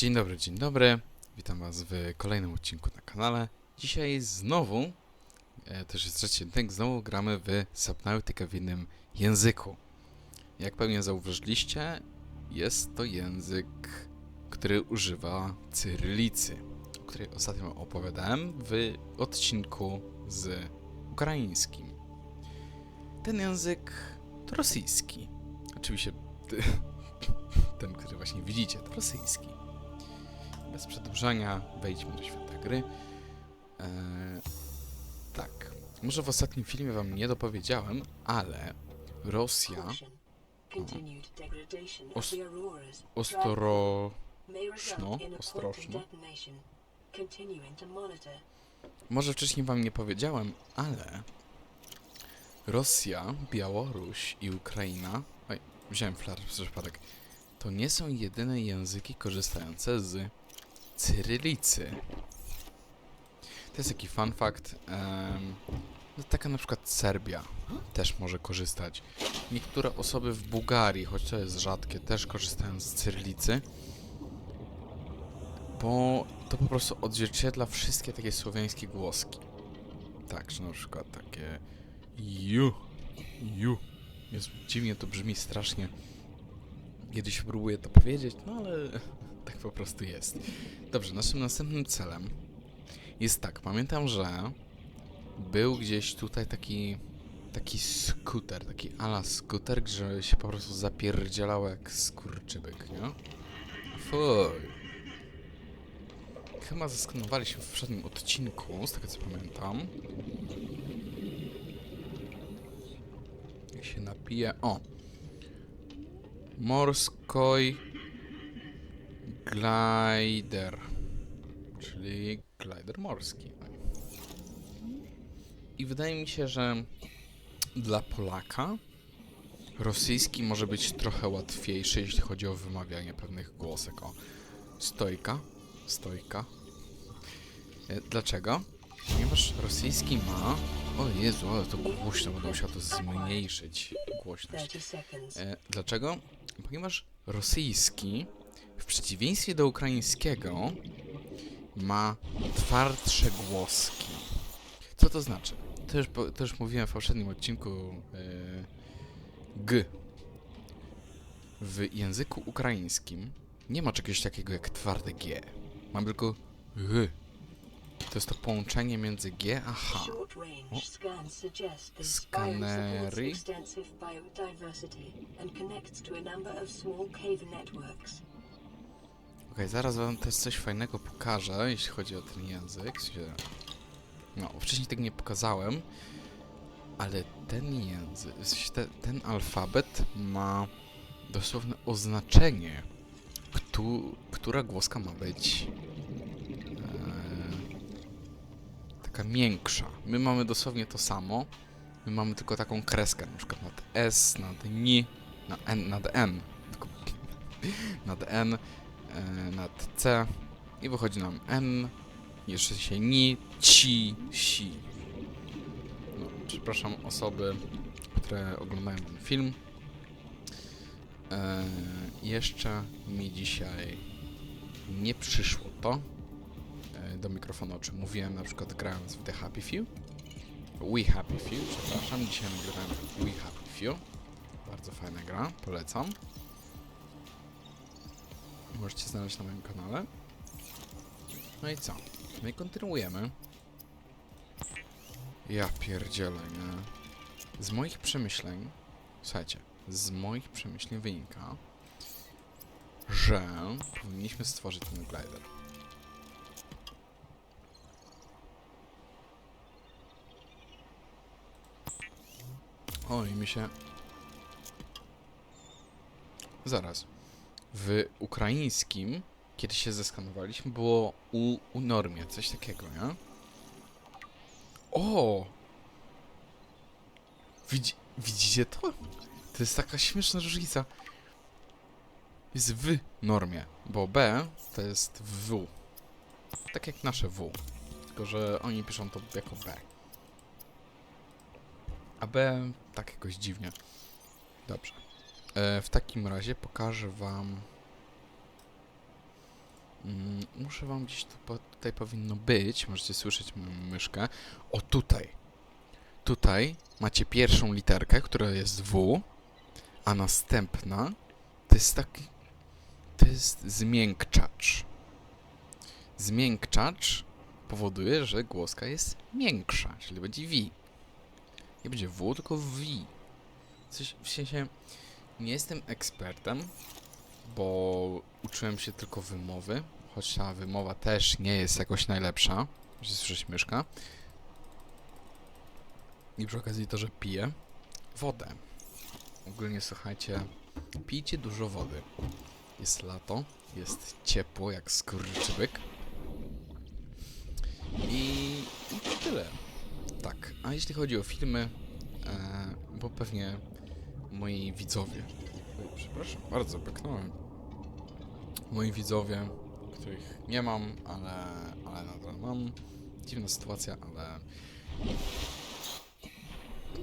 Dzień dobry, dzień dobry. Witam Was w kolejnym odcinku na kanale. Dzisiaj znowu, e, też jest trzeci odcinek, znowu gramy w Subnautica w innym języku. Jak pewnie zauważyliście, jest to język, który używa cyrylicy, o której ostatnio opowiadałem w odcinku z ukraińskim. Ten język to rosyjski. Oczywiście ten, który właśnie widzicie, to rosyjski. Bez przedłużania wejdźmy do świata gry. Eee, tak. Może w ostatnim filmie wam nie dopowiedziałem, ale Rosja Os- ostro... Ostrożno, ostrożno. ostrożno. Może wcześniej wam nie powiedziałem, ale Rosja, Białoruś i Ukraina. Oj, wziąłem flar przez przypadek. To nie są jedyne języki korzystające z cyrylicy. To jest taki fun fact. em, no taka na przykład Serbia też może korzystać. Niektóre osoby w Bułgarii, choć to jest rzadkie, też korzystają z cyrylicy. Bo to po prostu odzwierciedla wszystkie takie słowiańskie głoski. Tak, że na przykład takie ju, ju. Jest, dziwnie to brzmi strasznie. Kiedyś próbuję to powiedzieć, no ale tak po prostu jest. Dobrze, naszym następnym celem jest tak, pamiętam, że był gdzieś tutaj taki taki skuter, taki ala skuter, że się po prostu zapierdzielał jak skurczybyk, nie? Fuj. Chyba zaskanowaliśmy w poprzednim odcinku, z tego co pamiętam. Jak się napije. O! Morskoj glider. Czyli glider morski. I wydaje mi się, że dla Polaka rosyjski może być trochę łatwiejszy, jeśli chodzi o wymawianie pewnych głosek. O, stojka, stojka. E, Dlaczego? Ponieważ rosyjski ma... O Jezu, ale to głośno, będę musiał to zmniejszyć głośność. E, dlaczego? Ponieważ rosyjski, w przeciwieństwie do ukraińskiego, ma twardsze głoski. Co to znaczy? To już, po- to już mówiłem w poprzednim odcinku e, G. W języku ukraińskim nie ma czegoś takiego jak twarde G. Mam tylko G. To jest to połączenie między G a H. Skanery. Skanery. Okej, zaraz wam też coś fajnego pokażę, jeśli chodzi o ten język. No, wcześniej tego nie pokazałem, ale ten język, ten alfabet ma dosłowne oznaczenie, któ, która głoska ma być e, taka miększa. My mamy dosłownie to samo, my mamy tylko taką kreskę, na przykład nad S, nad N, na N, nad N, nad N, nad C i wychodzi nam N, jeszcze się ni, ci, si. No, przepraszam osoby, które oglądają ten film. E, jeszcze mi dzisiaj nie przyszło to e, do mikrofonu, o czym mówiłem na przykład grając w The Happy Few. We Happy Few, przepraszam. Dzisiaj nagrywałem We Happy Few. Bardzo fajna gra, polecam. Możecie znaleźć na moim kanale. No i co? No i kontynuujemy. Ja pierdzielę, nie? Z moich przemyśleń, słuchajcie, z moich przemyśleń wynika, że powinniśmy stworzyć ten glider. Oj, mi się... Zaraz. W ukraińskim, kiedy się zeskanowaliśmy, było u, u normie, coś takiego, nie? O! Widzi, widzicie to? To jest taka śmieszna różnica. Jest w normie, bo B to jest w. Tak jak nasze W. Tylko, że oni piszą to jako B. A B tak jakoś dziwnie. Dobrze. E, w takim razie pokażę wam Mm, muszę wam gdzieś tu, tutaj powinno być. Możecie słyszeć myszkę. O, tutaj. Tutaj macie pierwszą literkę, która jest W, a następna to jest taki. To jest zmiękczacz. Zmiękczacz powoduje, że głoska jest miększa, czyli będzie V. Nie będzie W, tylko V. Coś w sensie. Nie jestem ekspertem, bo uczyłem się tylko wymowy, choć ta wymowa też nie jest jakoś najlepsza. Możecie słyszeć myszka. I przy okazji to, że piję wodę. Ogólnie słuchajcie, pijcie dużo wody. Jest lato, jest ciepło jak skurczybyk. I, I tyle. Tak, a jeśli chodzi o filmy, e, bo pewnie moi widzowie, przepraszam, bardzo pyknąłem, moi widzowie, których nie mam, ale, ale nadal mam, dziwna sytuacja, ale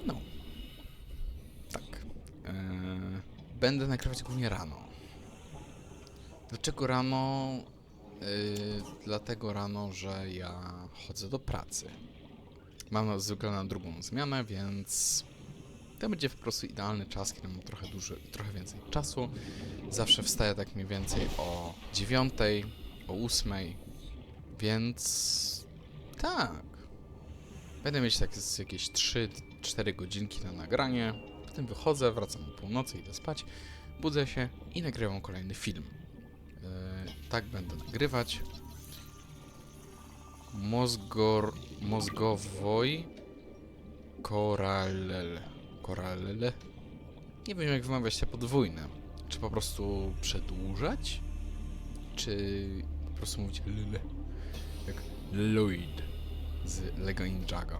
no, tak, e, będę nagrywać głównie rano. Dlaczego rano? Yy, dlatego rano, że ja chodzę do pracy. Mam zwykle na drugą zmianę, więc to będzie po prostu idealny czas, kiedy mam trochę, duży, trochę więcej czasu. Zawsze wstaję tak mniej więcej o 9, o 8, więc tak. Będę mieć tak jakieś 3-4 godzinki na nagranie. Potem wychodzę, wracam o północy, idę spać, budzę się i nagrywam kolejny film. Yy, tak będę nagrywać. Mozgor... Mózgowoj... Koralel... Koralele? Nie wiem jak wymawiać te podwójne. Czy po prostu przedłużać? Czy po prostu mówić lyle? Jak Lloyd z Lego Ninjago.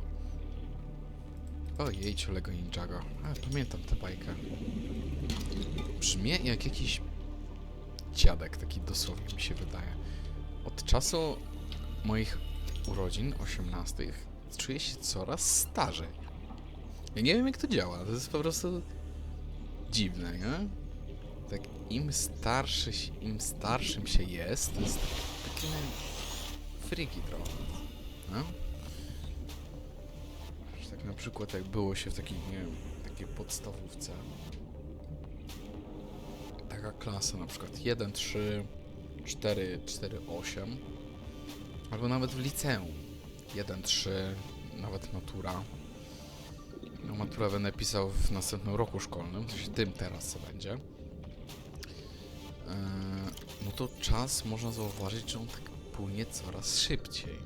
O jejciu Lego Ninjago. A, pamiętam tę bajkę. Brzmi jak jakiś dziadek, taki dosłownie mi się wydaje. Od czasu moich urodzin, 18, czuję się coraz starzej. Ja nie wiem jak to działa, to jest po prostu dziwne, nie? Tak im starszy, im starszym się jest, to jest takie friki trochę, no? Tak na przykład jak było się w takiej, nie wiem, takiej podstawówce, taka klasa, na przykład 1, 3, 4, 4, 8, albo nawet w liceum 1, 3, nawet matura. Maturę będę pisał w następnym roku szkolnym, w tym teraz co będzie. Eee, no to czas można zauważyć, że on tak płynie coraz szybciej.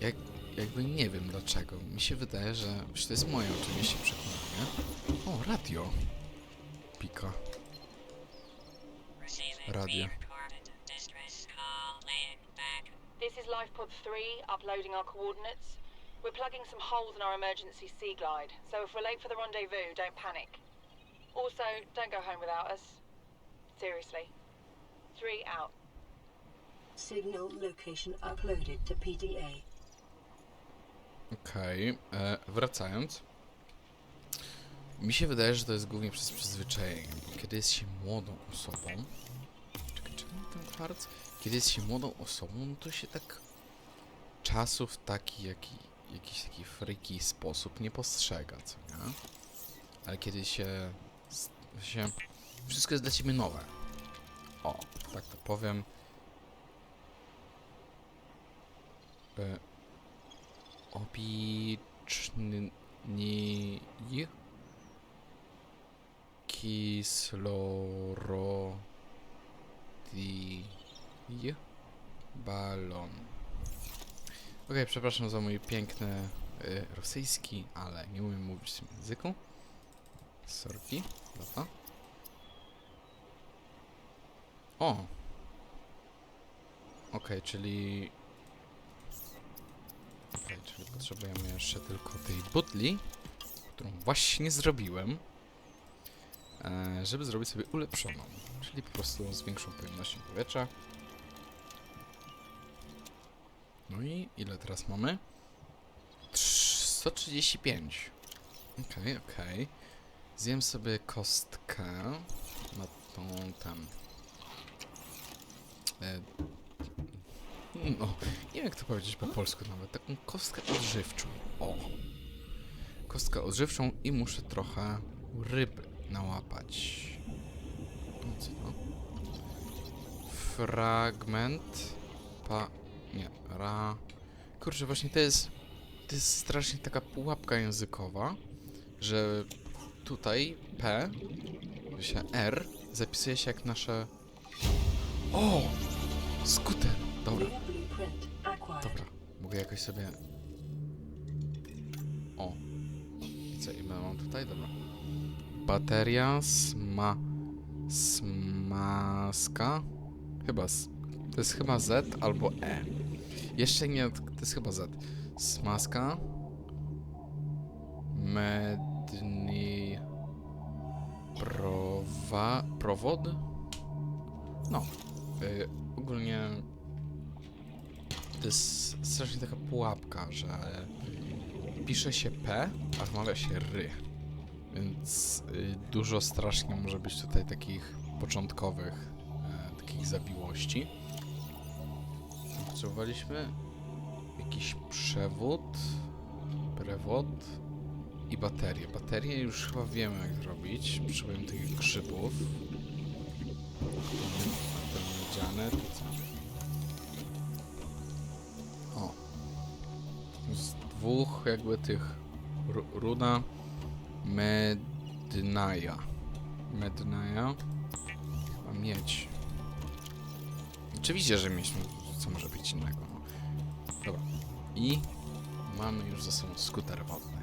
Jak, jakby nie wiem dlaczego. Mi się wydaje, że to jest moje oczywiście przekonanie. O, radio. Pika. Radio. This is LifePod 3, uploading our coordinates. We're plugging some holes in our emergency sea glide, so if we're late for the rendezvous, don't panic. Also, don't go home without us. Seriously. Three out. Signal location uploaded to PDA. Okej, e, wracając. Mi się wydaje, że to jest głównie przez przyzwyczajenie, bo kiedy jest się młodą osobą... Czekaj, czy mam ten kwarc? Kiedy jest się młodą osobą, no to się tak czasu w taki, jaki, jakiś taki freaky sposób nie postrzega, co nie? Ale kiedy się, się... Wszystko jest dla ciebie nowe. O, tak to powiem. E, Obiczny kislorodi balon. Okej, przepraszam za mój piękny y, rosyjski, ale nie umiem mówić w tym języku. Sorki, lata. O! Okej, czyli Okej, czyli potrzebujemy jeszcze tylko tej butli, którą właśnie zrobiłem, e, żeby zrobić sobie ulepszoną, czyli po prostu z większą pojemnością powietrza. No i ile teraz mamy? Trz- 135. Okej, okej. Zjem sobie kostkę na tą ten. E, No, nie wiem jak to powiedzieć po polsku nawet. Taką kostkę odżywczą. O. Kostkę odżywczą i muszę trochę ryby nałapać. No co to? Fragment. Pa. Nie. Ra. Kurczę, właśnie to jest. To jest strasznie taka pułapka językowa, że tutaj P, się R, zapisuje się jak nasze. O! Skuter! Dobra. Dobra, mogę jakoś sobie... O. Co, ile mam tutaj? Dobra. Bateria, sma... Smaska? Chyba... S... To jest chyba Z albo E. Jeszcze nie, to jest chyba Z. Smaska. Medni... Prowa... Prowod? No. Y, ogólnie to jest strasznie taka pułapka, że pisze się P, a wymawia się ry. Więc y, dużo strasznie może być tutaj takich początkowych, e, takich zawiłości. Potrzebowaliśmy jakiś przewód, prewód i baterię. Baterię już chyba wiemy jak zrobić. Potrzebujemy tych grzybów. To? O. Z dwóch jakby tych ru- ruda Mednaja. Mednaja. Chyba mieć. Oczywiście, że mieć. Co może być innego. Dobra. I mamy już za sobą skuter wodny.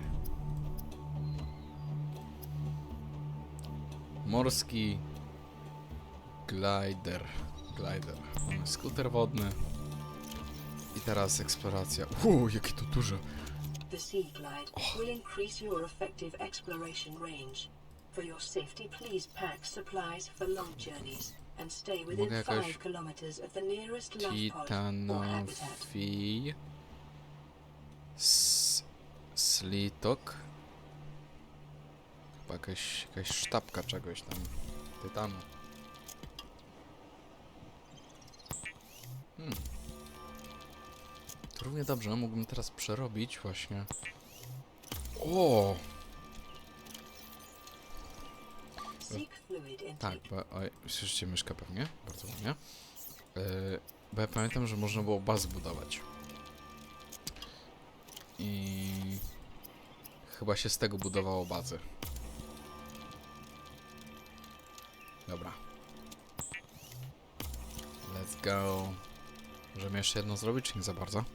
Morski glider. Glider. Mamy skuter wodny. I teraz eksploracja. Uuu, jakie to duże. The Sea Glide will increase your effective exploration range. For your safety, please pack supplies for long journeys and stay within Mogę jakoś 5 kilometers of the nearest life pod or habitat. Titanofi... S- Slitok. Chyba jakaś, jakaś sztabka czegoś tam. Tytanu. Hmm. To równie dobrze, mógłbym teraz przerobić właśnie. O! Tak, bo, oj, słyszycie myszkę pewnie? Bardzo ładnie. Yy, bo ja pamiętam, że można było bazy budować. I chyba się z tego budowało bazy. Dobra. Let's go. Możemy jeszcze jedno zrobić, czy nie za bardzo?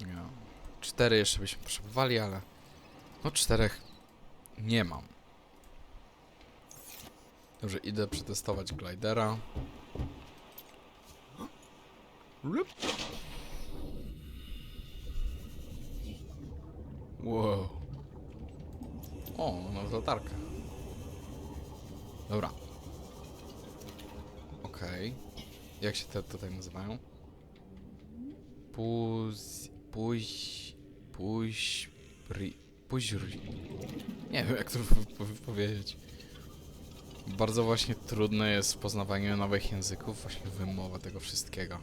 Nie. Cztery jeszcze byśmy potrzebowali, ale... No czterech nie mam. Dobrze, idę przetestować glidera. Rup. Wow. O, no latarkę. Dobra. Okej. Jak się te tutaj nazywają? Puz... Puś... Puś... Puźri... Nie wiem jak to po- po- powiedzieć. Bardzo właśnie trudne jest poznawanie nowych języków, właśnie wymowa tego wszystkiego.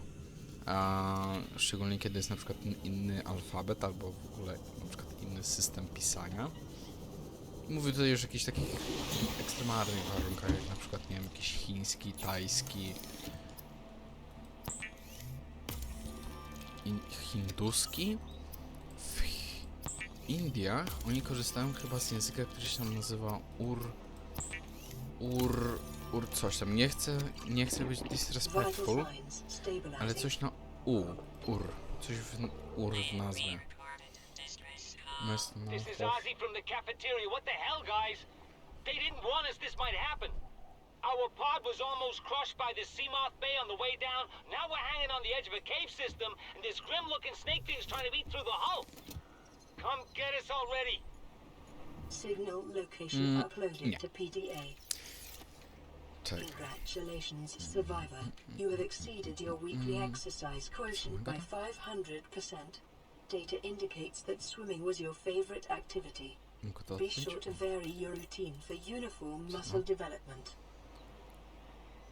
A szczególnie kiedy jest na przykład in- inny alfabet albo w ogóle na przykład inny system pisania. Mówię tutaj już o jakichś takich ekstremalnych warunkach, jak na przykład, nie wiem, jakiś chiński, tajski, in, hinduski. W Indiach oni korzystają chyba z języka, który się tam nazywa ur... ur... ur coś tam. Nie chcę, nie chcę być Vital disrespectful, ale coś na u. Ur. Coś w n- ur w nazwie. Mes- no, This is och. Ozzy from the cafeteria. What the hell, guys? They didn't warn us this might happen. Our pod was almost crushed by the Seamoth Bay on the way down. Now we're hanging on the edge of a cave system, and this grim-looking snake thing's trying to eat through the hull. Come get us already. Signal location Mm, uploaded nie. to PDA. Czekaj. Congratulations, survivor. You have exceeded your weekly exercise quotient by 500%. Data indicates that swimming was your favorite activity. To Be sure to vary your routine for uniform muscle development.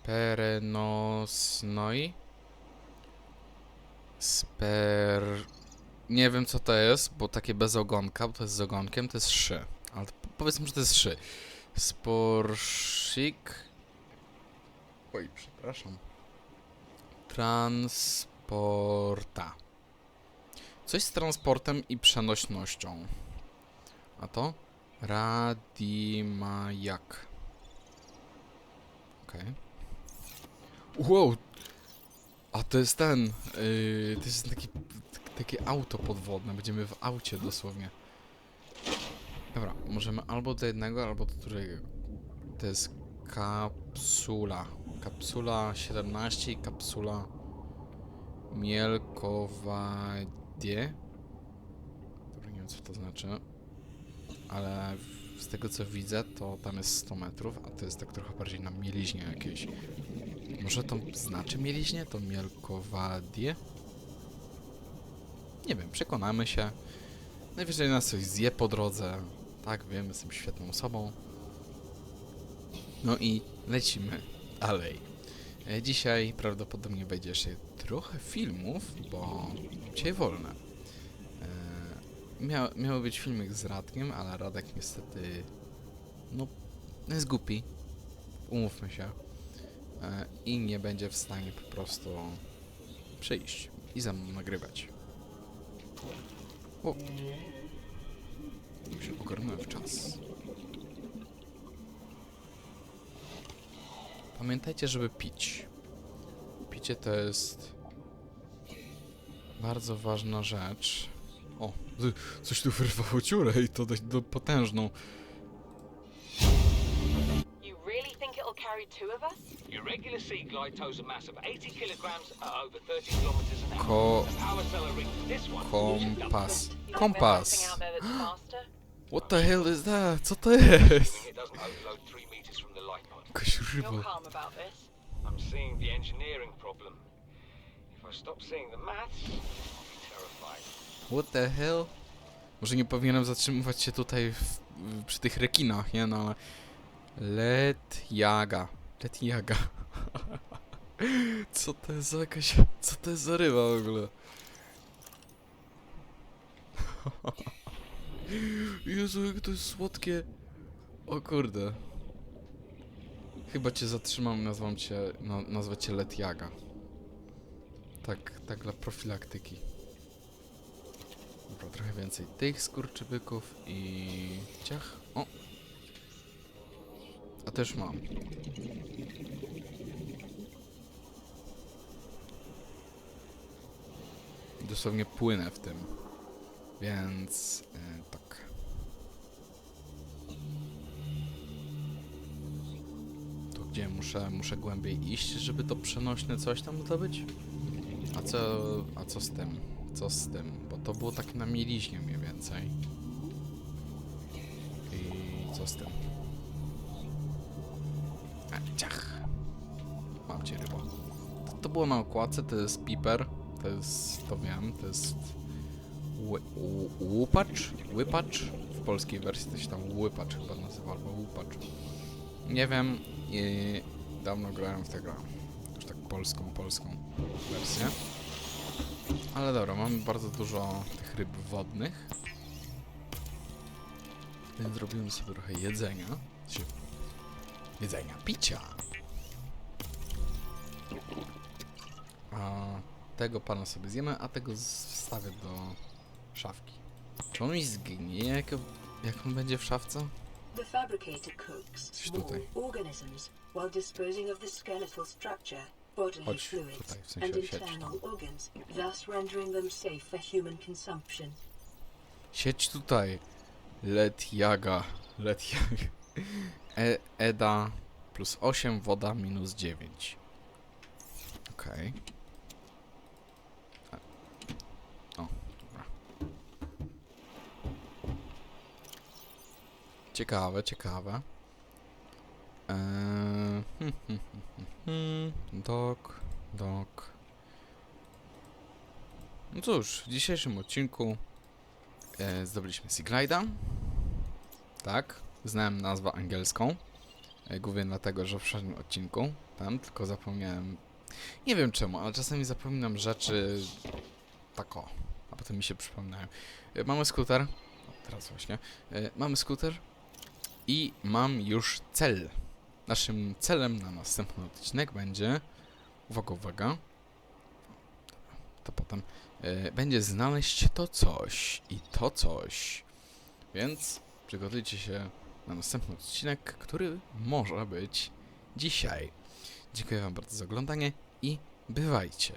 Perenosnoi. Sper... Nie wiem co to jest, bo takie bez ogonka, bo to jest z ogonkiem, to jest szy. Ale to powiedzmy, że to jest szy. Sporszik... Oj, przepraszam. Transporta. Coś z transportem i przenośnością. A to? Radimajak. Okej. Wow! A to jest ten. Yy, to jest taki, takie auto podwodne. Będziemy w aucie dosłownie. Dobra, możemy albo do jednego, albo do drugiego. To jest kapsula. Kapsula 17 i kapsula Mielkowadzie. Dobra, nie wiem co to znaczy. Ale z tego co widzę, to tam jest 100 metrów, a to jest tak trochę bardziej na mieliźnie jakiejś. Może to znaczy mieliźnie? To Mielkowadie? Nie wiem, przekonamy się. Najwyżej nas coś zje po drodze. Tak, wiem, jestem świetną osobą. No i lecimy dalej. E, Dzisiaj prawdopodobnie będzie jeszcze trochę filmów, bo dzisiaj wolne. E, Miał, miał być filmik z Radkiem, ale Radek niestety no jest głupi. Umówmy się. E, I nie będzie w stanie po prostu przyjść i ze mną nagrywać. O! Się ogarnąłem w czas. Pamiętajcie, żeby pić. Picie to jest bardzo ważna rzecz. O, coś tu wyrwało dziurę i to dość do potężną. You really think it'll carry two of us? Your regular sea glide tows a mass of 80 kilograms at over 30 kilometers an hour. Ko... Kompas. Kompas! What the hell is that? Co to jest? It doesn't overload 3 meters from the light pod. Jakaś You're ryba. calm about this. I'm seeing the engineering problem. If I stop seeing the maths, I'll be terrified. What the hell? Może nie powinienem zatrzymywać się tutaj w, w, przy tych rekinach, nie no ale... Let jaga. Let jaga. Co to jest za jakaś... Co to jest za ryba w ogóle? Jezu, jak to jest słodkie. O kurde. Chyba cię zatrzymam, nazwam cię... No, nazwę cię Let jaga. Tak, tak dla profilaktyki. Dobra, trochę więcej tych skurczybyków i ciach. O! A też mam. Dosłownie płynę w tym. Więc e, tak. Gdzie muszę, muszę głębiej iść, żeby to przenośne coś tam zdobyć? A co, a co z tym? Co z tym? Bo to było tak na mieliźnie mniej więcej. I co z tym? A, ciach! Mam cię rybo. To, to było na okładce, to jest piper. To jest, to wiem, to jest łupacz? Łypacz? W polskiej wersji to się tam łypacz chyba nazywa, albo łupacz. Nie wiem i dawno grałem w tę grę. Już tak polską, polską wersję. Ale dobra, mamy bardzo dużo tych ryb wodnych. Więc zrobimy sobie trochę jedzenia. Jedzenia, picia. A tego pana sobie zjemy, a tego wstawię do szafki. Czy on mi zginie, jak, jak on będzie w szafce? The fabricator cooks small organisms while disposing of the skeletal structure, bodily fluids, and internal organs, thus rendering them safe for human consumption. Siedź tutaj. Let jaga. Let jaga. E, Eda plus 8, woda minus 9. Okej. E, O, dobra. Ciekawe, ciekawe. Eee, hmm, hmm, hmm, hmm. Dok, dok. No cóż, w dzisiejszym odcinku e, zdobyliśmy Seaglide'a. Tak, znałem nazwę angielską. E, głównie dlatego, że w poprzednim odcinku tam, tylko zapomniałem Nie wiem czemu, ale czasami zapominam rzeczy tak o, a potem mi się przypominają. E, Mamy skuter, o, teraz właśnie, E, mamy skuter i mam już cel. Naszym celem na następny odcinek będzie, uwaga, uwaga, to potem, e, będzie znaleźć to coś i to coś. Więc przygotujcie się na następny odcinek, który może być dzisiaj. Dziękuję Wam bardzo za oglądanie i bywajcie.